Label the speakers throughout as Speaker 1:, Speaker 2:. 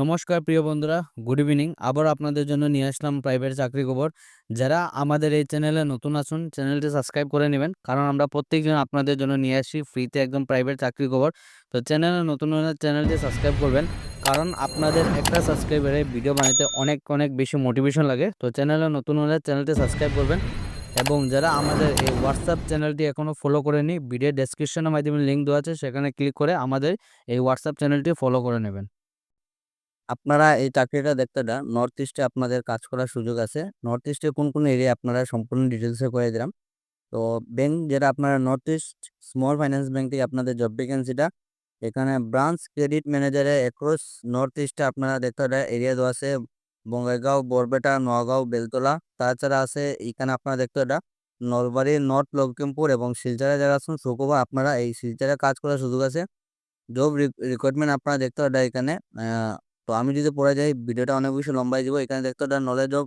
Speaker 1: নমস্কার প্রিয় বন্ধুরা, গুড ইভিনিং। আবার আপনাদের জন্য নিয়ে আসলাম প্রাইভেট চাকরি খবর। যারা আমাদের এই চ্যানেলে নতুন আসুন চ্যানেলটি সাবস্ক্রাইব করে নেবেন। কারণ আমরা প্রত্যেকদিন আপনাদের জন্য নিয়ে আসি, ফ্রিতে একদম প্রাইভেট চাকরি খবর। তো চ্যানেলে নতুন চ্যানেলটি সাবস্ক্রাইব করবেন। কারণ আপনাদের একটা সাবস্ক্রাইবারে ভিডিও বানাতে অনেক অনেক বেশি মোটিভেশন লাগে। তো চ্যানেলে নতুন হলে চ্যানেলটি সাবস্ক্রাইব করবেন। এবং যারা আমাদের এই হোয়াটসঅ্যাপ চ্যানেলটি এখনও ফলো করেনি ভিডিও ডেসক্রিপশনের মাধ্যমে লিঙ্ক দেওয়া আছে, সেখানে ক্লিক করে আমাদের এই হোয়াটসঅ্যাপ চ্যানেলটি ফলো করে নেবেন। আপনারা এই চাকরিটা দেখতে না নর্থ ইস্টে আপনাদের কাজ করার সুযোগ আছে। নর্থ ইস্টে কোন কোন এরিয়া আপনারা সম্পূর্ণ ডিটেলসে করে দিলাম। তো ব্যাংক যেটা আপনারা north east small finance bank থেকে আপনাদের জব ভ্যাকেন্সিটা এখানে ব্রাঞ্চ ক্রেডিট ম্যানেজারে অ্যাক্রস নর্থ ইস্টে আপনারা দেখতে পারেন এরিয়া দেওয়া আছে বঙ্গাইগাঁও, বরপেটা নোয়াগাঁও বেলতলা। তাছাড়া আছে এখানে আপনারা দেখতে এটা নলবাড়ি নর্থ লক্ষ্মীমপুর এবং শিলচরে যারা আছেন শুক্রবার আপনারা এই শিলচরে কাজ করার সুযোগ আছে। জব রিক্রুটমেন্ট আপনারা দেখতে এটা এখানে তো আমি যদি পড়ে যাই, ভিডিওটা অনেক বেশি লম্বাই দিব। এখানে দেখতে হবে knowledge of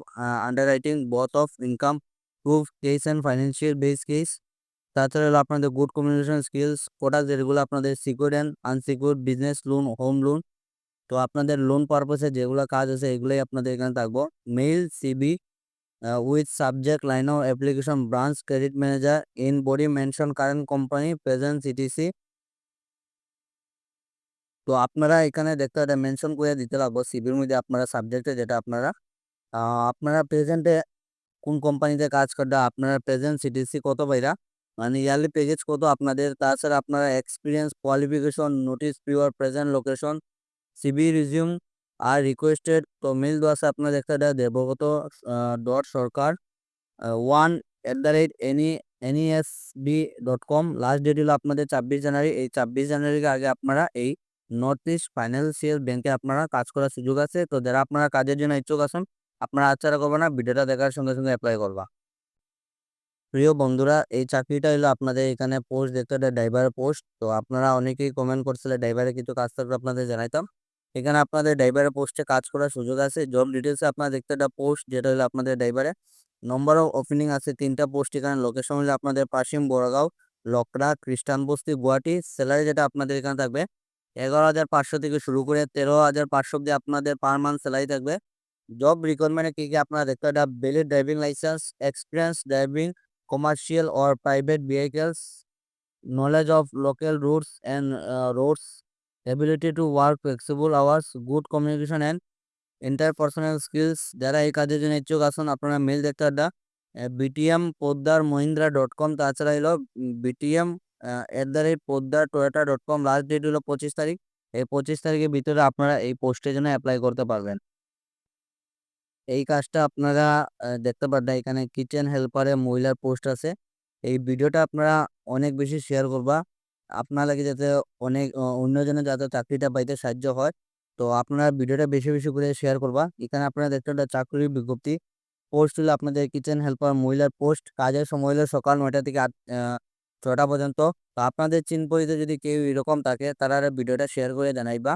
Speaker 1: underwriting both of income proof case and financial base case তাছাড়া হলো আপনাদের গুড কমিউনিকেশন স্কিলস প্রোডাক্ট যেগুলো আপনাদের secure and unsecure business loan home loan তো আপনাদের লোন পারপাসে যেগুলো কাজ আছে, এগুলোই আপনাদের এখানে থাকব। Mail CV with subject line of application branch credit manager in body mention current company present CTC তো আপনারা এখানে দেখতে একটা মেনশন করে দিতে লাগবো সিভির মধ্যে আপনারা সাবজেক্টে যেটা আপনারা আপনারা প্রেজেন্টে কোন কোম্পানিতে কাজ করতে, আপনারা প্রেজেন্ট সিটিসি কত পাইরা মানে ইয়ারলি পেজেস কত আপনাদের? তাছাড়া আপনারা experience qualification notice period present location CV resume আর রিকোয়েস্টেড তো মেল দেওয়া আছে আপনারা দেখতে দেয় Debgata dot Sarkar one at the rate any NESB dot com last date হলো আপনাদের ছাব্বিশ জানুয়ারি। এই ছাব্বিশ জানুয়ারিকে আগে আপনারা এই নর্থ ইস্ট ফাইন্যান্সিয়াল ব্যাংকে আপনারা কাজ করার সুযোগ আছে। তো যারা আপনারা কাজের জন্য ইচ্ছুক আছেন, আপনারা আচ্ছারা করবে না, ভিডিওটা দেখার সঙ্গে সঙ্গে অ্যাপ্লাই করবা। প্রিয় বন্ধুরা, এই চাকরিটা হলো আপনাদের এখানে পোস্ট দেখতে ড্রাইভারের পোস্ট তো আপনারা অনেকেই কমেন্ট করছিলেন ড্রাইভারের কিছু কাজ থাকলে আপনাদের জানাইতাম। এখানে আপনাদের ড্রাইভারের পোস্টে কাজ করার সুযোগ আছে। জব ডিটেলসে আপনারা দেখতে একটা পোস্ট যেটা হলো আপনাদের ড্রাইভারে নম্বর অফ ওপেনিং আছে, তিনটা পোস্ট এখানে। লোকেশন হলো আপনাদের পাশিম বড়গাঁও লকড়া খ্রিস্টান বস্তি গুয়াহাটি স্যালারি যেটা আপনাদের এখানে থাকবে এগারো হাজার পাঁচশো থেকে শুরু করে তেরো হাজার পাঁচশো অব্দি আপনাদের পার মান্থ স্যালারি থাকবে। জব রিকোয়ারমেন্টে কী কী আপনারা দেখতে একটা বেলি driving licence experience driving commercial or private vehicles of local routes and uh, roads, ability to work flexible hours, good communication and interpersonal skills যারা এই কাজের জন্য ইচ্ছুক আসুন আপনারা মেল দেখতে একটা BTM Poddar Mahindra dot com তাছাড়া হলো BTM at the rate Poddar Toyota dot com last date হলো পঁচিশ তারিখ। এই পঁচিশ তারিখের ভিতরে আপনারা এই পোস্টের জন্য অ্যাপ্লাই করতে পারবেন। এই কাজটা আপনারা দেখতে পারবেন, এখানে কিচেন হেল্পারে মহিলার পোস্ট আছে। এই ভিডিওটা আপনারা অনেক বেশি শেয়ার করবা। আপনার যাতে অনেক অন্যজনে যাতে চাকরিটা পাইতে সাহায্য হয়, তো আপনারা ভিডিওটা বেশি বেশি করে শেয়ার করবা। এখানে আপনারা দেখতে পারেন চাকরির বিজ্ঞপ্তি। পোস্ট হলো আপনাদের কিচেন হেল্পার মহিলার পোস্ট কাজের সময় হলো সকাল নয়টা থেকে ছটা পর্যন্ত। তো আপনাদের চিন পরিতে যদি কেউ এরকম থাকে, তারা ভিডিওটা শেয়ার করে জানাইবা।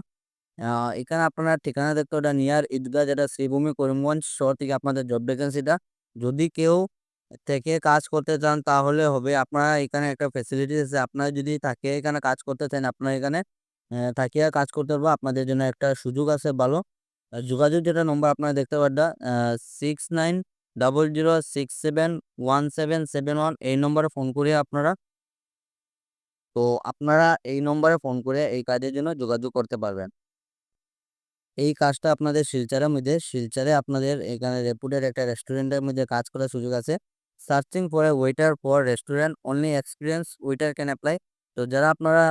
Speaker 1: এখানে আপনারা ঠিকানা দেখতে ওটা নিয়ার ঈদগাহ, যেটা শ্রীভূমি, করিমগঞ্জ শহর থেকে আপনাদের জব ভ্যাকেন্সিটা যদি কেউ থেকে কাজ করতে চান, তাহলে হবে আপনারা এখানে একটা ফেসিলিটি আছে। আপনারা যদি থাকে এখানে কাজ করতে চান, আপনারা এখানে থাকিয়ে কাজ করতে পারব। আপনাদের জন্য একটা সুযোগ আছে ভালো। যোগাযোগ যেটা নম্বর আপনারা দেখতে পারবেন six nine double zero six seven one seven seven one এই নম্বরে ফোন করে আপনারা তো আপনারা এই নম্বরে ফোন করে এই কাজের জন্য যোগাযোগ করতে পারবেন। এই কাজটা আপনাদের শিলচারের মধ্যে, শিলচারে আপনাদের এখানে রেপুটেড একটা রেস্টুরেন্টের মধ্যে কাজ করার সুযোগ আছে। Searching for a waiter for restaurant, only experience waiter can apply. তো যারা আপনারা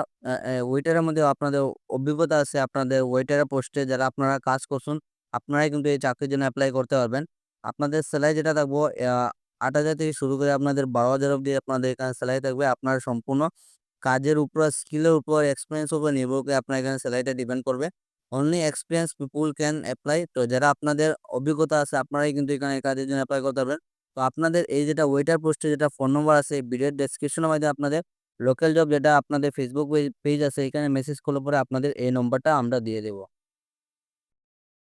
Speaker 1: ওয়েটারের মধ্যে আপনাদের অভিজ্ঞতা আছে, আপনাদের ওয়েটারের পোস্টে যারা আপনারা কাজ করছেন, আপনারাই কিন্তু এই চাকরির জন্য অ্যাপ্লাই করতে পারবেন। আপনাদের স্যালারি যেটা থাকব আট হাজার থেকে শুরু করে আপনাদের বারো হাজার অবধি আপনাদের এখানে স্যালারি থাকবে, আপনার সম্পূর্ণ কাজের উপর স্কিলের উপর এক্সপিরিয়েন্স উপর নির্ভর করে আপনার এখানে স্যালারিটা ডিপেন্ড করবে। Only experience people can apply তো যারা আপনাদের অভিজ্ঞতা আছে, আপনারাই কিন্তু এখানে কাজের জন্য অ্যাপ্লাই করতে পারবেন। তো আপনাদের এই যেটা ওয়েটার পোস্টে যেটা ফোন নম্বর আছে ভিডিওর ডেসক্রিপশনের মাধ্যমে আপনাদের লোকাল জব যেটা আপনাদের ফেসবুক পেজ আছে, এখানে মেসেজ করলে পরে আপনাদের এই নম্বরটা আমরা দিয়ে দেবো।